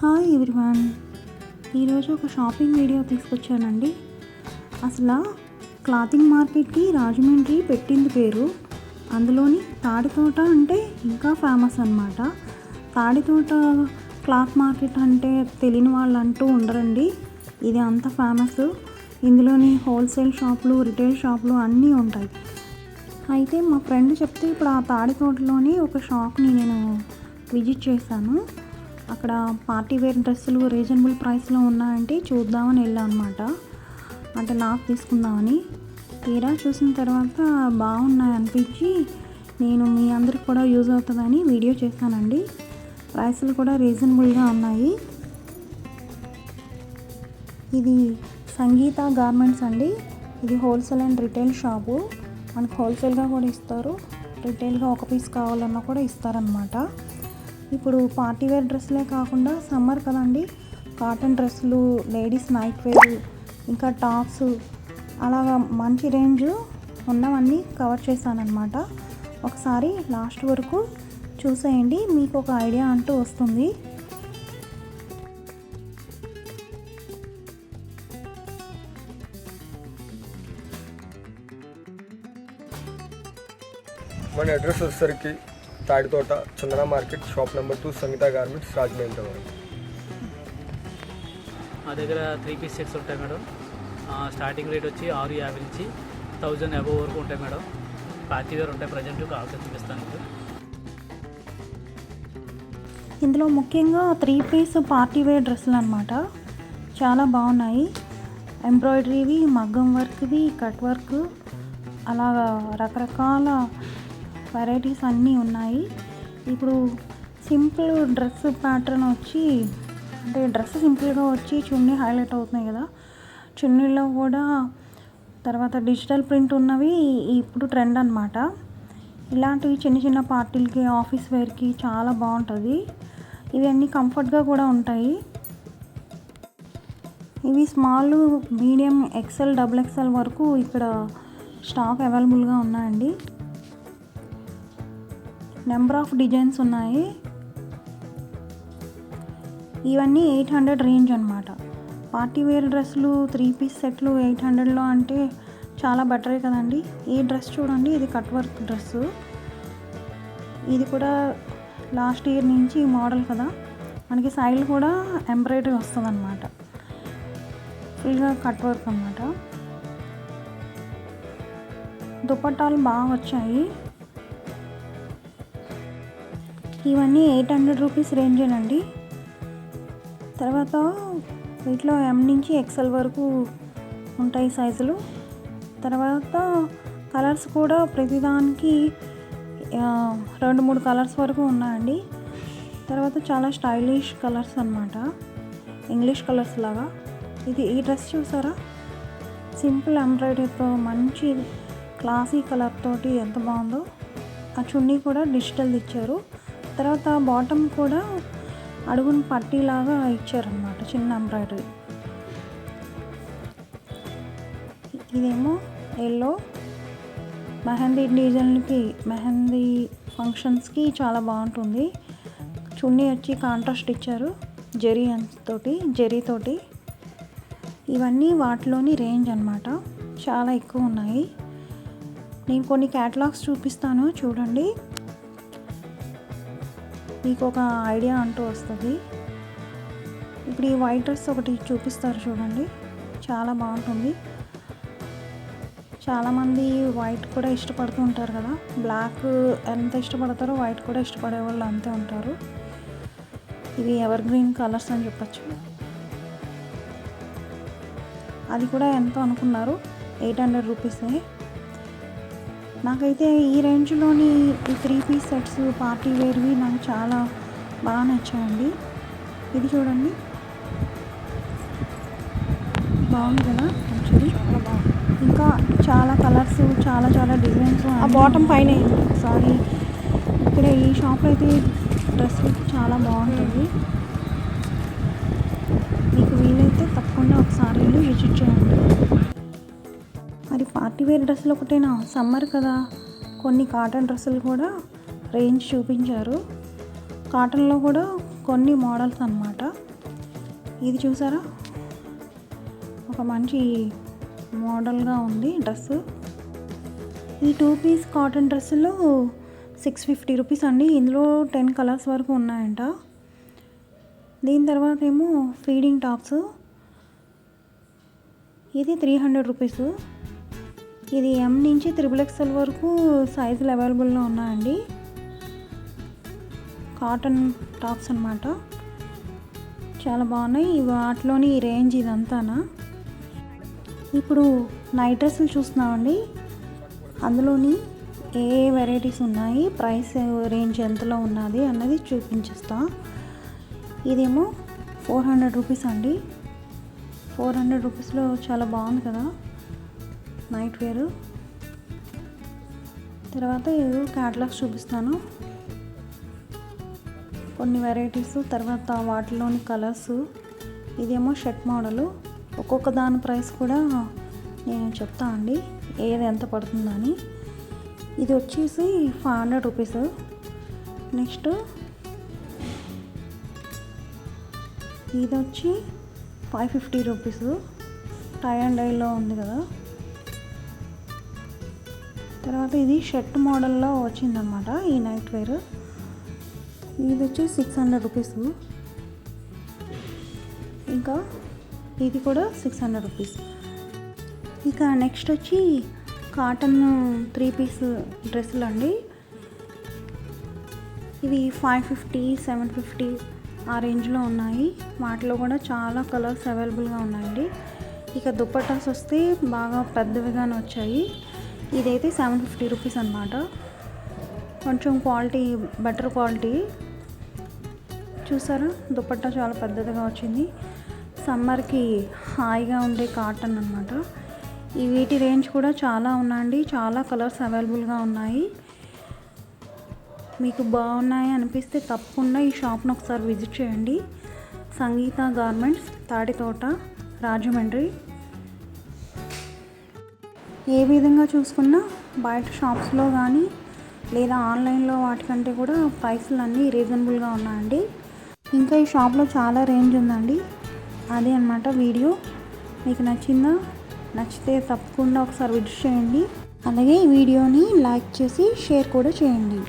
Hi everyone ఈరోజు ఒక shopping video తీసుకొచ్చానండి. అసలు క్లాతింగ్ మార్కెట్కి రాజమండ్రి పెట్టింది పేరు. అందులోని తాడితోట అంటే ఇంకా ఫేమస్ అనమాట తాడితోట క్లాత్ మార్కెట్ అంటే తెలియని వాళ్ళు అంటూ ఉండరండి. ఇది అంత ఫేమస్ ఇందులోని హోల్సేల్ షాపులు రిటైల్ షాపులు అన్నీ ఉంటాయి. అయితే మా ఫ్రెండ్ చెప్తే ఇప్పుడు ఆ తాడితోటలోని ఒక షాప్ని నేను విజిట్ చేశాను. అక్కడ పార్టీ వేర్ డ్రెస్సులు రీజనబుల్ ప్రైస్లో ఉన్నాయంటే చూద్దామని వెళ్ళాను అనమాట అంటే నాకు తీసుకుందామని. తీరా చూసిన తర్వాత బాగున్నాయి అనిపించి నేను మీ అందరికి కూడా యూజ్ అవుతుందని వీడియో చేశానండి. ప్రైస్లు కూడా రీజనబుల్గా ఉన్నాయి. ఇది సంగీత గార్మెంట్స్ అండి. ఇది హోల్సేల్ అండ్ రిటైల్ షాపు. మనకు హోల్సేల్గా కూడా ఇస్తారు. రిటైల్గా ఒక పీస్ కావాలన్నా కూడా ఇస్తారనమాట ఇప్పుడు పార్టీ వేర్ డ్రెస్లే కాకుండా సమ్మర్ కదండి. కాటన్ డ్రెస్సులు లేడీస్ నైట్ వేర్ ఇంకా టాప్స్ అలాగా మంచి రేంజ్ ఉన్నవన్నీ కవర్ చేశానమాట ఒకసారి లాస్ట్ వరకు చూసేయండి మీకు ఒక ఐడియా అంటూ వస్తుంది. మన అడ్రస్ వచ్చేసరికి Taditota Chandana market shop number two Sangeetha garments Rajahmundry madam మా దగ్గర త్రీ పీస్ సెట్స్ ఉంటాయి మేడం. ఆ, స్టార్టింగ్ రేట్ వచ్చి ఆరు యాభై నుంచి థౌజండ్ అబవ్ వరకు ఉంటాయి మేడం. పార్టీ వేర్ ఉంటాయి ప్రజెంట్ కావాల్సి చూపిస్తాను మీకు. ఇందులో ముఖ్యంగా త్రీ పీస్ పార్టీ వేర్ డ్రెస్సులు అనమాట చాలా బాగున్నాయి. ఎంబ్రాయిడరీవి మగ్గం వర్క్వి కట్ వర్క్ అలాగా రకరకాల వెరైటీస్ అన్నీ ఉన్నాయి. ఇప్పుడు సింపుల్ డ్రెస్ ప్యాటర్న్ వచ్చి అంటే డ్రెస్ సింపుల్గా వచ్చి చున్నీ హైలైట్ అవుతున్నాయి కదా. చున్నీలో కూడా తర్వాత డిజిటల్ ప్రింట్ ఉన్నవి ఇప్పుడు ట్రెండ్ అనమాట ఇలాంటివి చిన్న చిన్న పార్టీలకి ఆఫీస్ వేర్కి చాలా బాగుంటుంది. ఇవన్నీ కంఫర్ట్గా కూడా ఉంటాయి. ఇవి small medium XL double XL వరకు ఇక్కడ స్టాక్ అవైలబుల్గా ఉన్నాయండి. నెంబర్ ఆఫ్ డిజైన్స్ ఉన్నాయి. ఇవన్నీ ఎయిట్ హండ్రెడ్ రేంజ్ అనమాట పార్టీ వేర్ డ్రెస్సులు త్రీ పీస్ సెట్లు ఎయిట్ హండ్రెడ్లో అంటే చాలా బెటరే కదండి. ఈ డ్రెస్ చూడండి ఇది కట్ వర్క్ డ్రెస్సు ఇది కూడా లాస్ట్ ఇయర్ నుంచి మోడల్ కదా. మనకి సైడ్ కూడా ఎంబ్రాయిడరీ వస్తుంది అనమాట ఫుల్గా కట్ వర్క్ అనమాట దుపట్టాలు బాగా వచ్చాయి. ఇవన్నీ ఎయిట్ హండ్రెడ్ రూపీస్ రేంజేనండి. తర్వాత వీటిలో ఎం నుంచి ఎక్సెల్ వరకు ఉంటాయి సైజులు. తర్వాత కలర్స్ కూడా ప్రతిదానికి రెండు మూడు కలర్స్ వరకు ఉన్నాయండి. తర్వాత చాలా స్టైలిష్ కలర్స్ అన్నమాట. ఇంగ్లీష్ కలర్స్ లాగా. ఇది ఈ డ్రెస్ చూసారా? సింపుల్ ఎంబ్రాయిడరీతో మంచి క్లాసీ కలర్ తోటి ఎంత బాగుందో. ఆ చున్నీ కూడా డిజిటల్ ఇచ్చారు. తర్వాత బాటమ్ కూడా అడుగును పట్టీలాగా ఇచ్చారనమాట చిన్న ఎంబ్రాయిడరీ. ఇదేమో ఎల్లో. మెహందీ డిజైన్కి మెహందీ ఫంక్షన్స్కి చాలా బాగుంటుంది. చున్నీ వచ్చి కాంట్రాస్ట్ ఇచ్చారు జెరీ తోటి జెరీ తోటి. ఇవన్నీ వాటిలోని రేంజ్ అనమాట చాలా ఎక్కువ ఉన్నాయి. నేను కొన్ని క్యాటలాగ్స్ చూపిస్తాను చూడండి. మీకు ఒక ఐడియా అంటూ వస్తుంది. ఇప్పుడు ఈ వైట్ డ్రెస్ ఒకటి చూపిస్తారు చూడండి. చాలా బాగుంటుంది. చాలామంది వైట్ కూడా ఇష్టపడుతూ ఉంటారు కదా. బ్లాక్ ఎంత ఇష్టపడతారో వైట్ కూడా ఇష్టపడే వాళ్ళు అంతే ఉంటారు. ఇవి ఎవర్ గ్రీన్ కలర్స్ అని చెప్పచ్చు. అది కూడా ఎంతో అనుకున్నారు. ఎయిట్ హండ్రెడ్ రూపీసే. నాకైతే ఈ రేంజ్లోని ఈ త్రీ పీస్ సెట్స్ పార్టీ వేర్వి నాకు చాలా బాగా నచ్చాయండి. ఇది చూడండి. బాగుంది కదా యాక్చువల్లీ ఇంకా చాలా కలర్స్ చాలా చాలా డిజైన్స్ ఆ బాటమ్ పైన. సారీ ఇక్కడ ఈ షాప్లో అయితే డ్రెస్ చాలా బాగుంటుంది. మీకు వీలైతే తప్పకుండా ఒకసారి వెళ్ళి విజిట్ చేయండి. వేర్ డ్రెస్సులు ఒకటేనా? సమ్మర్ కదా. కొన్ని కాటన్ డ్రెస్సులు కూడా రేంజ్ చూపించారు. కాటన్లో కూడా కొన్ని మోడల్స్ అన్నమాట. ఇది చూసారా? ఒక మంచి మోడల్గా ఉంది డ్రెస్ ఈ టూ పీస్ కాటన్ డ్రెస్సులు సిక్స్ ఫిఫ్టీ రూపీస్ అండి. ఇందులో టెన్ కలర్స్ వరకు ఉన్నాయంట. దీని తర్వాత ఏమో ఫీడింగ్ టాప్స్. ఇది త్రీ హండ్రెడ్ రూపీస్. ఇది ఎం నుంచి త్రిబుల్ ఎక్స్ఎల్ వరకు సైజులు అవైలబుల్లో ఉన్నాయండి. కాటన్ టాప్స్ అన్నమాట. చాలా బాగున్నాయి. వాటిలోని ఈ రేంజ్ ఇదంతానా? ఇప్పుడు నైట్ డ్రెస్సులు చూస్తున్నామండి. అందులోని ఏ వెరైటీస్ ఉన్నాయి? ప్రైస్ రేంజ్ ఎంతలో ఉన్నది అన్నది చూపించేస్తా. ఇదేమో ఫోర్ హండ్రెడ్ రూపీస్ అండి. ఫోర్ హండ్రెడ్ రూపీస్లో చాలా బాగుంది కదా. నైట్ వేరు. తర్వాత ఏదో క్యాటలాగ్స్ చూపిస్తాను. కొన్ని వెరైటీస్ తర్వాత వాటిలోని కలర్స్. ఇదేమో షర్ట్ మోడలు. ఒక్కొక్క దాని ప్రైస్ కూడా నేను చెప్తా అండి ఏది ఎంత పడుతుందని. ఇది వచ్చేసి ఫైవ్ హండ్రెడ్ రూపీస్. నెక్స్ట్ ఇది వచ్చి five fifty rupees. Tie and డైలో ఉంది కదా. తర్వాత ఇది షర్ట్ మోడల్లో వచ్చిందనమాట ఈ నైట్ వేర్. ఇది వచ్చి సిక్స్ హండ్రెడ్ రూపీస్. ఇంకా ఇది కూడా సిక్స్ హండ్రెడ్ రూపీస్. ఇక నెక్స్ట్ వచ్చి కాటన్ త్రీ పీస్ డ్రెస్సులు అండి. ఇవి ఫైవ్ ఫిఫ్టీ సెవెన్ ఫిఫ్టీ ఆ రేంజ్లో ఉన్నాయి. వాటిలో కూడా చాలా కలర్స్ అవైలబుల్గా ఉన్నాయండి. ఇక దుప్పటాస్ వస్తే బాగా పెద్దవిగానే వచ్చాయి. ఇదైతే సెవెన్ ఫిఫ్టీ రూపీస్ అనమాట కొంచెం క్వాలిటీ బెటర్ క్వాలిటీ. చూసారా? దుపట్టా చాలా పెద్దదిగా వచ్చింది. సమ్మర్కి హాయిగా ఉండే కాటన్ అనమాట ఈ వీటి రేంజ్ కూడా చాలా ఉన్నాయండి. చాలా కలర్స్ అవైలబుల్గా ఉన్నాయి. మీకు బాగున్నాయి అనిపిస్తే తప్పకుండా ఈ షాప్ను ఒకసారి విజిట్ చేయండి. సంగీత గార్మెంట్స్ తాడితోట రాజమండ్రి. ఏ విధంగా చూసుకున్నా బయట షాప్స్లో కానీ లేదా ఆన్లైన్లో వాటికంటే కూడా ప్రైస్లు అన్నీ రీజనబుల్గా ఉన్నాయండి. ఇంకా ఈ షాప్లో చాలా రేంజ్ ఉందండి. అదే అన్నమాట వీడియో. మీకు నచ్చిందా? నచ్చితే తప్పకుండా ఒకసారి విజిట్ చేయండి. అలాగే ఈ వీడియోని లైక్ చేసి షేర్ కూడా చేయండి.